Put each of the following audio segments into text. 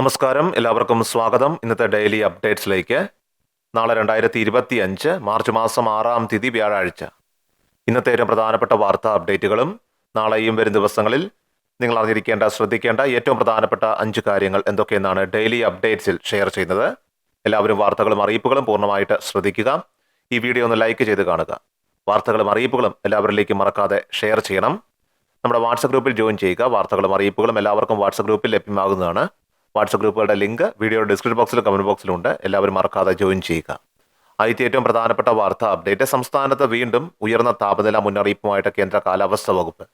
നമസ്കാരം. എല്ലാവർക്കും സ്വാഗതം. ഇന്നത്തെ ഡെയിലി അപ്ഡേറ്റ്സിലേക്ക്. നാളെ രണ്ടായിരത്തി ഇരുപത്തി അഞ്ച് മാർച്ച് മാസം ആറാം തീയതി വ്യാഴാഴ്ച. ഇന്നത്തെ ഏറ്റവും പ്രധാനപ്പെട്ട വാർത്താ അപ്ഡേറ്റുകളും നാളെയും വരും ദിവസങ്ങളിൽ നിങ്ങൾ അറിഞ്ഞിരിക്കേണ്ട ശ്രദ്ധിക്കേണ്ട ഏറ്റവും പ്രധാനപ്പെട്ട അഞ്ച് കാര്യങ്ങൾ എന്തൊക്കെയെന്നാണ് ഡെയിലി അപ്ഡേറ്റ്സിൽ ഷെയർ ചെയ്യുന്നത്. എല്ലാവരും വാർത്തകളും അറിയിപ്പുകളും പൂർണമായിട്ട് ശ്രദ്ധിക്കുക. ഈ വീഡിയോ ഒന്ന് ലൈക്ക് ചെയ്ത് കാണുക. വാർത്തകളും അറിയിപ്പുകളും എല്ലാവരിലേക്കും മറക്കാതെ ഷെയർ ചെയ്യണം. നമ്മുടെ വാട്സപ്പ് ഗ്രൂപ്പിൽ ജോയിൻ ചെയ്യുക. വാർത്തകളും അറിയിപ്പുകളും എല്ലാവർക്കും വാട്സപ്പ് ഗ്രൂപ്പിൽ ലഭ്യമാകുന്നതാണ്. വാട്സപ്പ് ഗ്രൂപ്പുകളുടെ ലിങ്ക് വീഡിയോ ഡിസ്ക്രിപ്ഷൻ ബോക്സിലും കമന്റ് ബോക്സിലും ഉണ്ട്. എല്ലാവരും മറക്കാതെ ജോയിൻ ചെയ്യുക. ആദ്യത്തെ ഏറ്റവും പ്രധാനപ്പെട്ട വാർത്ത അപ്ഡേറ്റ് സംസ്ഥാനത്ത് വീണ്ടും ഉയർന്ന താപനില മുന്നറിയിപ്പുമായിട്ട് കേന്ദ്ര കാലാവസ്ഥാ വകുപ്പ്.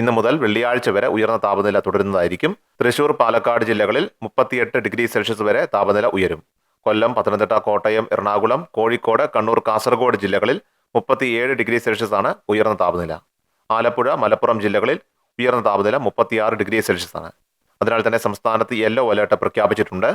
ഇന്ന് മുതൽ വെള്ളിയാഴ്ച വരെ ഉയർന്ന താപനില തുടരുന്നതായിരിക്കും. തൃശൂർ പാലക്കാട് ജില്ലകളിൽ മുപ്പത്തിയെട്ട് ഡിഗ്രി സെൽഷ്യസ് വരെ താപനില ഉയരും. കൊല്ലം പത്തനംതിട്ട കോട്ടയം എറണാകുളം കോഴിക്കോട് കണ്ണൂർ കാസർഗോഡ് ജില്ലകളിൽ മുപ്പത്തിയേഴ് ഡിഗ്രി സെൽഷ്യസ് ആണ് ഉയർന്ന താപനില. ആലപ്പുഴ മലപ്പുറം ജില്ലകളിൽ ഉയർന്ന താപനില മുപ്പത്തിയാറ് ഡിഗ്രി സെൽഷ്യസ് ആണ്. അതിനാൽ തന്നെ സംസ്ഥാനത്ത് യെല്ലോ അലേർട്ട് പ്രഖ്യാപിച്ചിട്ടുണ്ട്.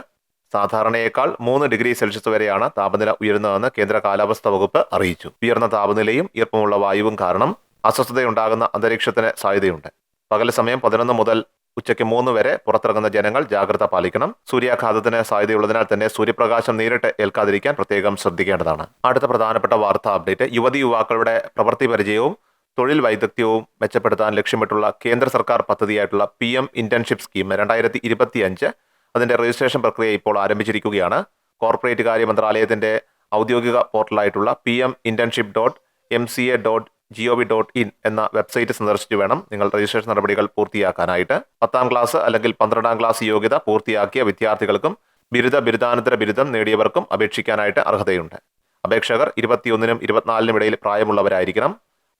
സാധാരണയേക്കാൾ മൂന്ന് ഡിഗ്രി സെൽഷ്യസ് വരെയാണ് താപനില ഉയരുന്നതെന്ന് കേന്ദ്ര കാലാവസ്ഥാ വകുപ്പ് അറിയിച്ചു. ഉയർന്ന താപനിലയും ഈർപ്പമുള്ള വായുവും കാരണം അസ്വസ്ഥതയുണ്ടാകുന്ന അന്തരീക്ഷത്തിന് സാധ്യതയുണ്ട്. പകൽ സമയം പതിനൊന്ന് മുതൽ ഉച്ചയ്ക്ക് മൂന്ന് വരെ പുറത്തിറങ്ങുന്ന ജനങ്ങൾ ജാഗ്രത പാലിക്കണം. സൂര്യാഘാതത്തിന് സാധ്യതയുള്ളതിനാൽ തന്നെ സൂര്യപ്രകാശം നേരിട്ട് ഏൽക്കാതിരിക്കാൻ പ്രത്യേകം ശ്രദ്ധിക്കേണ്ടതാണ്. അടുത്ത പ്രധാനപ്പെട്ട വാർത്താ അപ്ഡേറ്റ് യുവതി യുവാക്കളുടെ പ്രവൃത്തി പരിചയവും തൊഴിൽ വൈദഗ്ധ്യവും മെച്ചപ്പെടുത്താൻ ലക്ഷ്യമിട്ടുള്ള കേന്ദ്ര സർക്കാർ പദ്ധതിയായിട്ടുള്ള പി എം ഇന്റേൺഷിപ്പ് സ്കീം രണ്ടായിരത്തി ഇരുപത്തി അഞ്ച് അതിന്റെ രജിസ്ട്രേഷൻ പ്രക്രിയ ഇപ്പോൾ ആരംഭിച്ചിരിക്കുകയാണ്. കോർപ്പറേറ്റ് കാര്യ മന്ത്രാലയത്തിന്റെ ഔദ്യോഗിക പോർട്ടലായിട്ടുള്ള P M internship dot M C A dot G O V dot in എന്ന വെബ്സൈറ്റ് സന്ദർശിച്ച് വേണം നിങ്ങൾ രജിസ്ട്രേഷൻ നടപടികൾ പൂർത്തിയാക്കാനായിട്ട്. പത്താം ക്ലാസ് അല്ലെങ്കിൽ പന്ത്രണ്ടാം ക്ലാസ് യോഗ്യത പൂർത്തിയാക്കിയ വിദ്യാർത്ഥികൾക്കും ബിരുദ ബിരുദാനന്തര ബിരുദം നേടിയവർക്കും അപേക്ഷിക്കാനായിട്ട് അർഹതയുണ്ട്. അപേക്ഷകർ ഇരുപത്തിയൊന്നിനും ഇരുപത്തിനാലിനും ഇടയിൽ പ്രായമുള്ളവരായിരിക്കണം.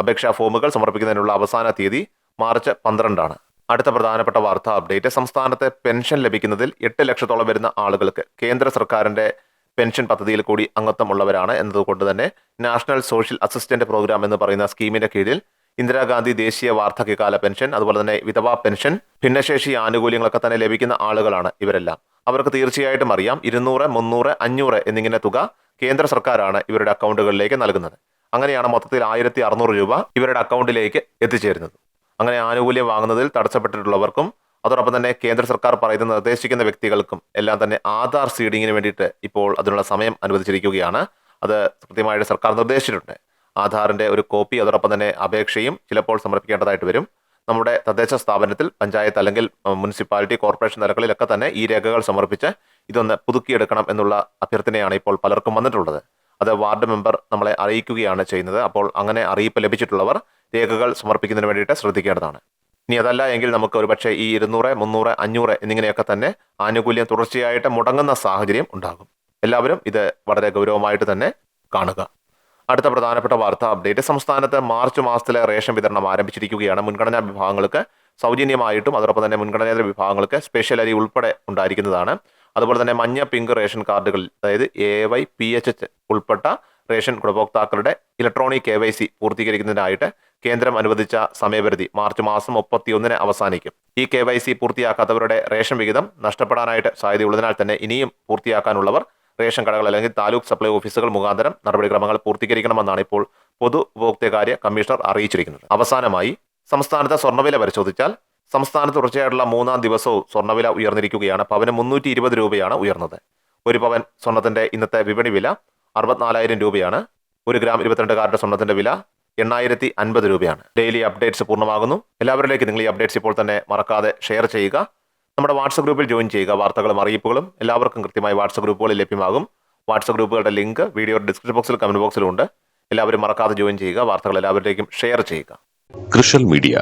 അപേക്ഷാ ഫോമുകൾ സമർപ്പിക്കുന്നതിനുള്ള അവസാന തീയതി മാർച്ച് പന്ത്രണ്ടാണ്. അടുത്ത പ്രധാനപ്പെട്ട വാർത്താ അപ്ഡേറ്റ്. സംസ്ഥാനത്തെ പെൻഷൻ ലഭിക്കുന്നതിൽ എട്ട് ലക്ഷത്തോളം വരുന്ന ആളുകൾക്ക് കേന്ദ്ര സർക്കാരിന്റെ പെൻഷൻ പദ്ധതിയിൽ കൂടി അംഗത്വം ഉള്ളവരാണ് എന്നതുകൊണ്ട് തന്നെ നാഷണൽ സോഷ്യൽ അസിസ്റ്റന്റ് പ്രോഗ്രാം എന്ന് പറയുന്ന സ്കീമിന്റെ കീഴിൽ ഇന്ദിരാഗാന്ധി ദേശീയ വാർദ്ധക്യകാല പെൻഷൻ അതുപോലെ തന്നെ വിധവാ പെൻഷൻ ഭിന്നശേഷി ആനുകൂല്യങ്ങളൊക്കെ തന്നെ ലഭിക്കുന്ന ആളുകളാണ് ഇവരെല്ലാം. അവർക്ക് തീർച്ചയായിട്ടും അറിയാം. ഇരുന്നൂറ് മുന്നൂറ് അഞ്ഞൂറ് എന്നിങ്ങനെ തുക കേന്ദ്ര സർക്കാരാണ് ഇവരുടെ അക്കൗണ്ടുകളിലേക്ക് നൽകുന്നത്. അങ്ങനെയാണ് മൊത്തത്തിൽ ആയിരത്തി അറുന്നൂറ് രൂപ ഇവരുടെ അക്കൗണ്ടിലേക്ക് എത്തിച്ചേരുന്നത്. അങ്ങനെ ആനുകൂല്യം വാങ്ങുന്നതിൽ തടസ്സപ്പെട്ടിട്ടുള്ളവർക്കും അതോടൊപ്പം തന്നെ കേന്ദ്ര സർക്കാർ പറയുന്ന നിർദ്ദേശിക്കുന്ന വ്യക്തികൾക്കും എല്ലാം തന്നെ ആധാർ സീഡിങ്ങിന് വേണ്ടിയിട്ട് ഇപ്പോൾ അതിനുള്ള സമയം അനുവദിച്ചിരിക്കുകയാണ്. അത് കൃത്യമായിട്ട് സർക്കാർ നിർദ്ദേശിച്ചിട്ടുണ്ട്. ആധാറിന്റെ ഒരു കോപ്പി അതോടൊപ്പം തന്നെ അപേക്ഷയും ചിലപ്പോൾ സമർപ്പിക്കേണ്ടതായിട്ട് വരും. നമ്മുടെ തദ്ദേശ സ്ഥാപനത്തിൽ പഞ്ചായത്ത് അല്ലെങ്കിൽ മുനിസിപ്പാലിറ്റി കോർപ്പറേഷൻ തലങ്ങളിലൊക്കെ തന്നെ ഈ രേഖകൾ സമർപ്പിച്ച് ഇതൊന്ന് പുതുക്കിയെടുക്കണം എന്നുള്ള അഭ്യർത്ഥനയാണ് ഇപ്പോൾ പലർക്കും വന്നിട്ടുള്ളത്. അത് വാർഡ് മെമ്പർ നമ്മളെ അറിയിക്കുകയാണ് ചെയ്യുന്നത്. അപ്പോൾ അങ്ങനെ അറിയിപ്പ് ലഭിച്ചിട്ടുള്ളവർ രേഖകൾ സമർപ്പിക്കുന്നതിന് വേണ്ടിയിട്ട് ശ്രദ്ധിക്കേണ്ടതാണ്. ഇനി അതല്ല എങ്കിൽ നമുക്ക് ഒരുപക്ഷെ ഈ ഇരുന്നൂറ് മുന്നൂറ് അഞ്ഞൂറ് എന്നിങ്ങനെയൊക്കെ തന്നെ ആനുകൂല്യം തുടർച്ചയായിട്ട് മുടങ്ങുന്ന സാഹചര്യം ഉണ്ടാകും. എല്ലാവരും ഇത് വളരെ ഗൗരവമായിട്ട് തന്നെ കാണുക. അടുത്ത പ്രധാനപ്പെട്ട വാർത്താ അപ്ഡേറ്റ്. സംസ്ഥാനത്ത് മാർച്ച് മാസത്തിലെ റേഷൻ വിതരണം ആരംഭിച്ചിരിക്കുകയാണ്. മുൻഗണനാ വിഭാഗങ്ങൾക്ക് സൗജന്യമായിട്ടും അതോടൊപ്പം തന്നെ മുൻഗണനേതര വിഭാഗങ്ങൾക്ക് സ്പെഷ്യൽ അരി ഉൾപ്പെടെ ഉണ്ടായിരിക്കുന്നതാണ്. അതുപോലെ തന്നെ മഞ്ഞ പിങ്ക് റേഷൻ കാർഡുകളിൽ അതായത് A Y P H H ഉൾപ്പെട്ട റേഷൻ ഗുണഭോക്താക്കളുടെ ഇലക്ട്രോണിക് കെ വൈ സി പൂർത്തീകരിക്കുന്നതിനായിട്ട് കേന്ദ്രം അനുവദിച്ച സമയപരിധി മാർച്ച് മാസം മുപ്പത്തിയൊന്നിന് അവസാനിക്കും. ഈ കെ വൈ സി പൂർത്തിയാക്കാത്തവരുടെ റേഷൻ വിഹിതം നഷ്ടപ്പെടാനായിട്ട് സാധ്യതയുള്ളതിനാൽ തന്നെ ഇനിയും പൂർത്തിയാക്കാനുള്ളവർ റേഷൻ കടകൾ അല്ലെങ്കിൽ താലൂക്ക് സപ്ലൈ ഓഫീസുകൾ മുഖാന്തരം നടപടിക്രമങ്ങൾ പൂർത്തീകരിക്കണമെന്നാണ് ഇപ്പോൾ പൊതു ഉപഭോക്തൃകാര്യ കമ്മീഷണർ അറിയിച്ചിരിക്കുന്നത്. അവസാനമായി സംസ്ഥാനത്തെ സ്വർണവില പരിശോധിച്ചാൽ സംസ്ഥാനത്ത് തുടർച്ചയായിട്ടുള്ള മൂന്നാം ദിവസവും സ്വർണവില ഉയർന്നിരിക്കുകയാണ്. പവന് മുന്നൂറ്റി ഇരുപത് രൂപയാണ് ഉയർന്നത്. ഒരു പവൻ സ്വർണത്തിന്റെ ഇന്നത്തെ വിപണി വില അറുപത്തിനാലായിരം രൂപയാണ്. ഒരു ഗ്രാം ഇരുപത്തിരണ്ട് കാരുടെ സ്വർണത്തിന്റെ വില എണ്ണായിരത്തി അൻപത് രൂപയാണ്. ഡെയിലി അപ്ഡേറ്റ്സ് പൂർണമാകുന്നു. എല്ലാവരിലേക്ക് നിങ്ങൾ ഈ അപ്ഡേറ്റ്സ് ഇപ്പോൾ തന്നെ മറക്കാതെ ഷെയർ ചെയ്യുക. നമ്മുടെ വാട്സപ്പ് ഗ്രൂപ്പിൽ ജോയിൻ ചെയ്യുക. വാർത്തകളും അറിയിപ്പുകളും എല്ലാവർക്കും കൃത്യമായി വാട്സപ്പ് ഗ്രൂപ്പുകളിൽ ലഭ്യമാകും. വാട്സപ്പ് ഗ്രൂപ്പുകളുടെ ലിങ്ക് വീഡിയോയുടെ ഡിസ്ക്രിപ്ഷൻ ബോക്സിൽ കമന്റ് ബോക്സിലും ഉണ്ട്. എല്ലാവരും മറക്കാതെ ജോയിൻ ചെയ്യുക. വാർത്തകൾ എല്ലാവരിലേക്കും ഷെയർ ചെയ്യുക. കൃഷൽ മീഡിയ